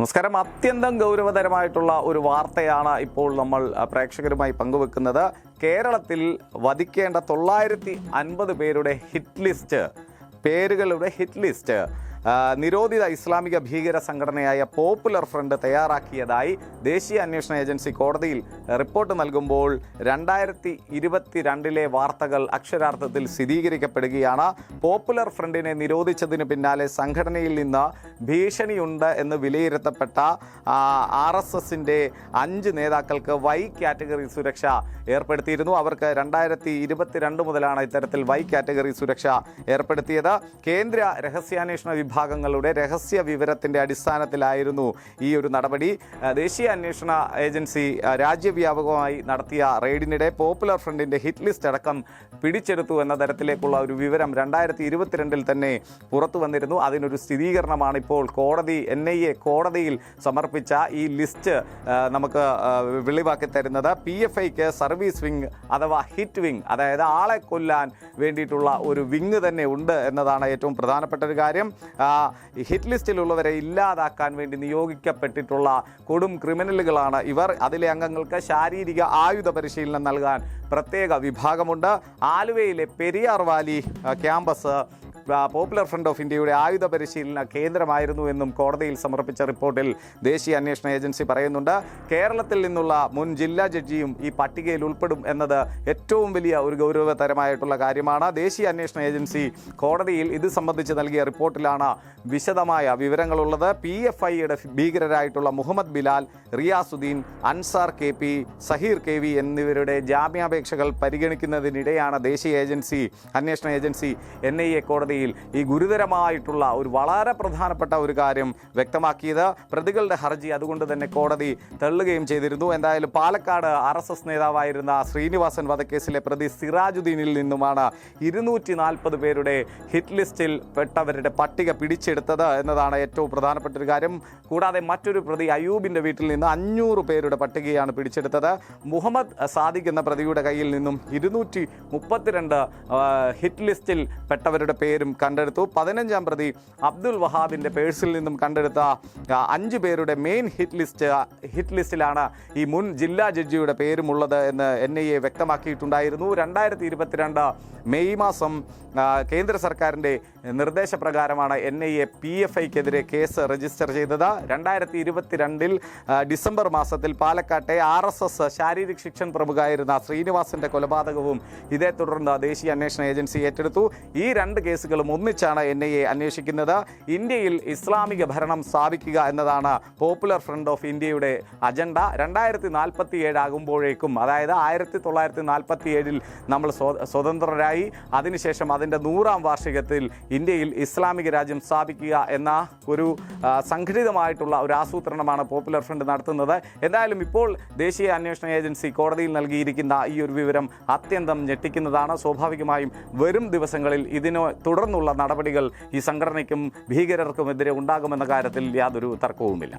നമസ്കാരം. അത്യന്തം ഗൗരവതരമായിട്ടുള്ള ഒരു വാർത്തയാണ് ഇപ്പോൾ നമ്മൾ പ്രേക്ഷകരുമായി പങ്കുവെക്കുന്നത്. കേരളത്തിൽ വധിക്കേണ്ട തൊള്ളായിരത്തി അൻപത് പേരുടെ ഹിറ്റ് ലിസ്റ്റ് പേരുകളുടെ ഹിറ്റ് ലിസ്റ്റ് നിരോധിത ഇസ്ലാമിക ഭീകര സംഘടനയായ പോപ്പുലർ ഫ്രണ്ട് തയ്യാറാക്കിയതായി ദേശീയ അന്വേഷണ ഏജൻസി കോടതിയിൽ റിപ്പോർട്ട് നൽകുമ്പോൾ രണ്ടായിരത്തി ഇരുപത്തിരണ്ടിലെ വാർത്തകൾ അക്ഷരാർത്ഥത്തിൽ സ്ഥിരീകരിക്കപ്പെടുകയാണ്. പോപ്പുലർ ഫ്രണ്ടിനെ നിരോധിച്ചതിന് പിന്നാലെ സംഘടനയിൽ നിന്ന് ഭീഷണിയുണ്ട് എന്ന് വിലയിരുത്തപ്പെട്ട ആർ എസ് എസിന്റെ അഞ്ച് നേതാക്കൾക്ക് വൈ കാറ്റഗറി സുരക്ഷ ഏർപ്പെടുത്തിയിരുന്നു. അവർക്ക് രണ്ടായിരത്തി ഇരുപത്തിരണ്ട് മുതലാണ് ഇത്തരത്തിൽ വൈ കാറ്റഗറി സുരക്ഷ ഏർപ്പെടുത്തിയത്. കേന്ദ്ര രഹസ്യാന്വേഷണ വിഭാഗങ്ങളുടെ രഹസ്യ വിവരത്തിന്റെ അടിസ്ഥാനത്തിലായിരുന്നു ഈ ഒരു നടപടി. ദേശീയ അന്വേഷണ ഏജൻസി രാജ്യവ്യാപകമായി നടത്തിയ റെയ്ഡിനിടെ പോപ്പുലർ ഫ്രണ്ടിന്റെ ഹിറ്റ് ലിസ്റ്റ് അടക്കം പിടിച്ചെടുത്തു എന്ന തരത്തിലേക്കുള്ള ഒരു വിവരം രണ്ടായിരത്തി ഇരുപത്തിരണ്ടിൽ തന്നെ പുറത്തു വന്നിരുന്നു. അതിനൊരു സ്ഥിരീകരണമാണ് ഇപ്പോൾ കോടതി എൻ ഐ എ കോടതിയിൽ സമർപ്പിച്ച ഈ ലിസ്റ്റ് നമുക്ക് വെളിവാക്കി തരുന്നത്. പി എഫ് ഐക്ക് സർവീസ് വിങ് അഥവാ ഹിറ്റ് വിങ് അതായത് ആളെ കൊല്ലാൻ വേണ്ടിയിട്ടുള്ള ഒരു വിങ് തന്നെ ഉണ്ട് എന്നതാണ് ഏറ്റവും പ്രധാനപ്പെട്ട ഒരു കാര്യം. ഹിറ്റ് ലിസ്റ്റിലുള്ളവരെ ഇല്ലാതാക്കാൻ വേണ്ടി നിയോഗിക്കപ്പെട്ടിട്ടുള്ള കൊടും ക്രിമിനലുകളാണ് ഇവർ. അതിലെ അംഗങ്ങൾക്ക് ശാരീരിക ആയുധ പരിശീലനം നൽകാൻ പ്രത്യേക വിഭാഗമുണ്ട്. ആലുവയിലെ Periyar valley campus popular front of ഇന്ത്യയുടെ ആയുധ പരിശീലന കേന്ദ്രമായിരുന്നു എന്നും കോടതിയിൽ സമർപ്പിച്ച റിപ്പോർട്ടിൽ ദേശീയ അന്വേഷണ ഏജൻസി പറയുന്നുണ്ട്. കേരളത്തിൽ നിന്നുള്ള മുൻ ജില്ലാ ജഡ്ജിയും ഈ പട്ടികയിൽ ഉൾപ്പെടും എന്നത് ഏറ്റവും വലിയ ഒരു ഗൗരവതരമായിട്ടുള്ള കാര്യമാണ്. ദേശീയ അന്വേഷണ ഏജൻസി കോടതിയിൽ ഇത് സംബന്ധിച്ച് നൽകിയ റിപ്പോർട്ടിലാണ് വിശദമായ വിവരങ്ങളുള്ളത്. പി എഫ് ഐയുടെ ഭീകരരായിട്ടുള്ള Muhammad Bilal Riyasuddin Ansar K P Saheer K V എന്നിവരുടെ ജാമ്യാപേക്ഷകൾ പരിഗണിക്കുന്നതിനിടെയാണ് ദേശീയ ഏജൻസി അന്വേഷണ ഏജൻസി എൻ ഐ എ കോടതിയിൽ ഈ ഗുരുതരമായിട്ടുള്ള ഒരു വളരെ പ്രധാനപ്പെട്ട ഒരു കാര്യം വ്യക്തമാക്കിയത്. പ്രതികളുടെ ഹർജി അതുകൊണ്ട് തന്നെ കോടതി തള്ളുകയും ചെയ്തിരുന്നു. എന്തായാലും പാലക്കാട് ആർ എസ് എസ് നേതാവായിരുന്ന ശ്രീനിവാസൻ വധക്കേസിലെ പ്രതി സിറാജുദ്ദീനിൽ നിന്നുമാണ് ഇരുന്നൂറ്റി നാൽപ്പത് പേരുടെ ഹിറ്റ് ലിസ്റ്റിൽ പെട്ടവരുടെ പട്ടിക പിടിച്ചെടുത്തത് എന്നതാണ് ഏറ്റവും പ്രധാനപ്പെട്ട ഒരു കാര്യം. കൂടാതെ മറ്റൊരു പ്രതി അയൂബിന്റെ വീട്ടിൽ നിന്ന് അഞ്ഞൂറ് പേരുടെ പട്ടികയാണ് പിടിച്ചെടുത്തത്. മുഹമ്മദ് സാദിഖ് എന്ന പ്രതിയുടെ കയ്യിൽ നിന്നും ഇരുന്നൂറ്റി മുപ്പത്തിരണ്ട് ഹിറ്റ് ലിസ്റ്റിൽ പെട്ടവരുടെ പേരും കണ്ടെടുത്തു. പതിനഞ്ചാം പ്രതി അബ്ദുൽ വഹാബിന്റെ പേഴ്സിൽ നിന്നും കണ്ടെടുത്ത അഞ്ചു പേരുടെ മെയിൻ ഹിറ്റ് ലിസ്റ്റ് ഹിറ്റ് ലിസ്റ്റിലാണ് ഈ മുൻ ജില്ലാ ജഡ്ജിയുടെ പേരുമുള്ളത് എന്ന് എൻ ഐ എ വ്യക്തമാക്കിയിട്ടുണ്ടായിരുന്നു. രണ്ടായിരത്തി ഇരുപത്തിരണ്ട് മെയ് മാസം കേന്ദ്ര സർക്കാരിന്റെ നിർദ്ദേശപ്രകാരമാണ് N I A P F ഐക്കെതിരെ case register ചെയ്തത്. രണ്ടായിരത്തി ഇരുപത്തിരണ്ടിൽ ഡിസംബർ മാസത്തിൽ പാലക്കാട്ടെ ആർ എസ് എസ് ശാരീരിക ശിക്ഷൺ പ്രമുഖായിരുന്ന ശ്രീനിവാസിന്റെ കൊലപാതകവും ഇതേ തുടർന്ന് ദേശീയ അന്വേഷണ ഏജൻസി ഏറ്റെടുത്തു. ഈ രണ്ട് കേസുകളും ഒന്നിച്ചാണ് എൻ ഐ എ അന്വേഷിക്കുന്നത്. ഇന്ത്യയിൽ ഇസ്ലാമിക ഭരണം സ്ഥാപിക്കുക എന്നതാണ് പോപ്പുലർ ഫ്രണ്ട് ഓഫ് ഇന്ത്യയുടെ അജണ്ട. രണ്ടായിരത്തി നാൽപ്പത്തി ഏഴ് ആകുമ്പോഴേക്കും അതായത് ആയിരത്തി തൊള്ളായിരത്തി നാൽപ്പത്തി ഏഴിൽ നമ്മൾ സ്വ- സ്വതന്ത്രരായി. അതിനുശേഷം അതിന്റെ നൂറാം വാർഷികത്തിൽ ഇന്ത്യയിൽ ഇസ്ലാമിക രാജ്യം സ്ഥാപിക്കുക എന്ന ഒരു സംഘടിതമായിട്ടുള്ള ഒരു ആസൂത്രണമാണ് പോപ്പുലർ ഫ്രണ്ട് നടത്തുന്നത്. എന്തായാലും ഇപ്പോൾ ദേശീയ അന്വേഷണ ഏജൻസി കോടതിയിൽ നൽകിയിരിക്കുന്ന ഈ ഒരു വിവരം അത്യന്തം ഞെട്ടിക്കുന്നതാണ്. സ്വാഭാവികമായും വരും ദിവസങ്ങളിൽ ഇതിന് തുടർന്നുള്ള നടപടികൾ ഈ സംഘടനയ്ക്കും ഭീകരർക്കുമെതിരെ ഉണ്ടാകുമെന്ന കാര്യത്തിൽ യാതൊരു തർക്കവുമില്ല.